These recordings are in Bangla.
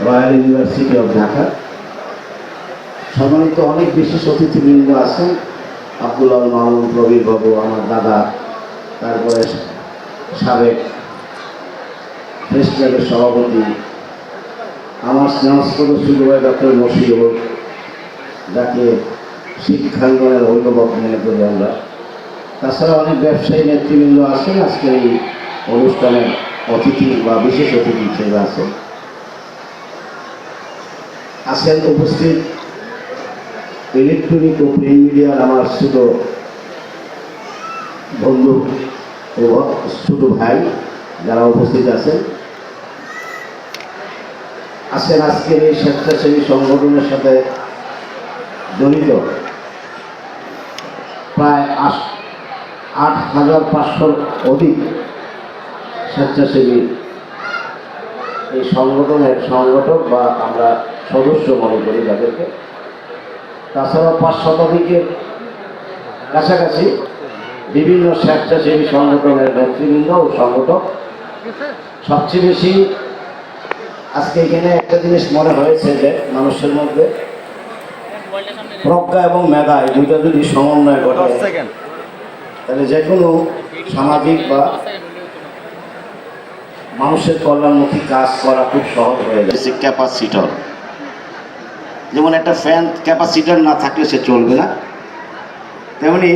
রয়্যাল ইউনিভার্সিটি অফ ঢাকা সম্মানিত অনেক বিশেষ অতিথিবৃন্দ আছেন। আব্দুল্লাহ মামুন, প্রবীর বাবু, আমার দাদা, তারপরে সাবেক প্রেস সভাপতি, আমার স্নেহস্পদ সুযোগ ডক্টর মশিউর যাকে শিক্ষাঙ্গনের অভিভাবক মনে করি আমরা। তাছাড়া অনেক ব্যবসায়ী নেতৃবৃন্দ আছেন। আজকের এই অনুষ্ঠানের অতিথি বা বিশেষ অতিথি হিসেবে আছেন। আছেন উপস্থিত ইলেকট্রনিক ও প্রিন্ট মিডিয়ার আমার ছোট বন্ধু ও ছোট ভাই যারা উপস্থিত আছেন। আছেন আজকের এই স্বেচ্ছাসেবী সংগঠনের সাথে জড়িত প্রায় আট হাজার পাঁচশোর অধিক স্বেচ্ছাসেবী এই সংগঠনের সংগঠক বা আমরা সদস্য মনে করি যাদেরকে তাছাড়া পাঁচ শতাধিকের কাছাকাছি বিভিন্ন স্বেচ্ছাসেবী সংগঠনের নেতৃবৃন্দ ও সংগঠক। সবচেয়ে বেশি আজকে এখানে একটা জিনিস মনে হয়েছে যে মানুষের মধ্যে প্রজ্ঞা এবং মেধা এই দুইটা যদি সমন্বয় ঘটে তাহলে যে কোনো সামাজিক বা মানুষের কল্যাণমুখী কাজ করা খুব সহজ হয়ে যাচ্ছে ক্যাপাসিটর যেমন একটা ফ্যান ক্যাপাসিটর না থাকলে সে চলবে না। তেমনি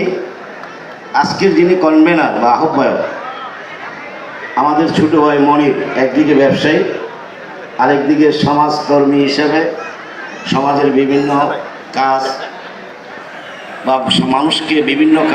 আজকের যিনি কনভেনার বা আহ্বায়ক, আমাদের ছোট ভাই মনির, একদিকে ব্যবসায়ী, আরেকদিকে সমাজকর্মী হিসেবে সমাজের বিভিন্ন কাজ বা মানুষকে বিভিন্ন